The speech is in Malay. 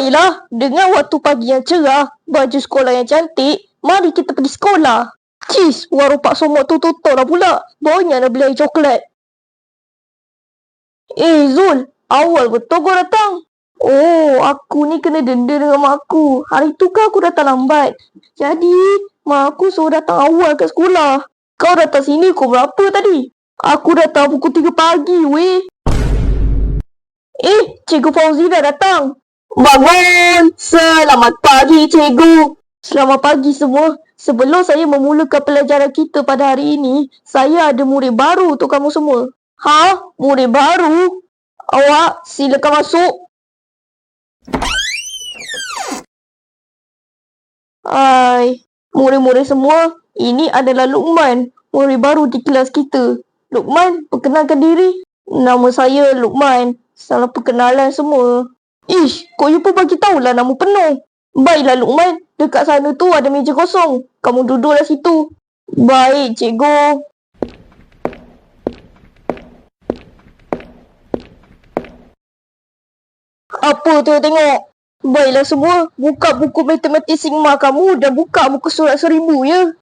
Baiklah, dengan waktu pagi yang cerah, baju sekolah yang cantik, mari kita pergi sekolah. Cis, warung Pak Somok tu tutup lah pula. Banyak nak beli coklat. Eh Zul, awal betul kau datang. Oh, aku ni kena denda dengan mak aku. Hari tu kan aku datang lambat. Jadi, mak aku suruh datang awal kat sekolah. Kau datang sini pukul berapa tadi? Aku datang pukul 3 pagi, weh. Eh, Cikgu Fauzi dah datang. Bangun! Selamat pagi, Cikgu. Selamat pagi semua. Sebelum saya memulakan pelajaran kita pada hari ini, saya ada murid baru untuk kamu semua. Ha? Murid baru? Awak silakan masuk. Hai, murid-murid semua, ini adalah Lukman, murid baru di kelas kita. Lukman, perkenalkan diri. Nama saya Lukman. Salam perkenalan semua. Ish, kau you pun bagi tahulah nama penuh. Baiklah Lukman, dekat sana tu ada meja kosong. Kamu duduklah situ. Baik, cikgu. Apa tu tengok? Baiklah semua, buka buku matematik sigma kamu dan buka muka surat seribu ya.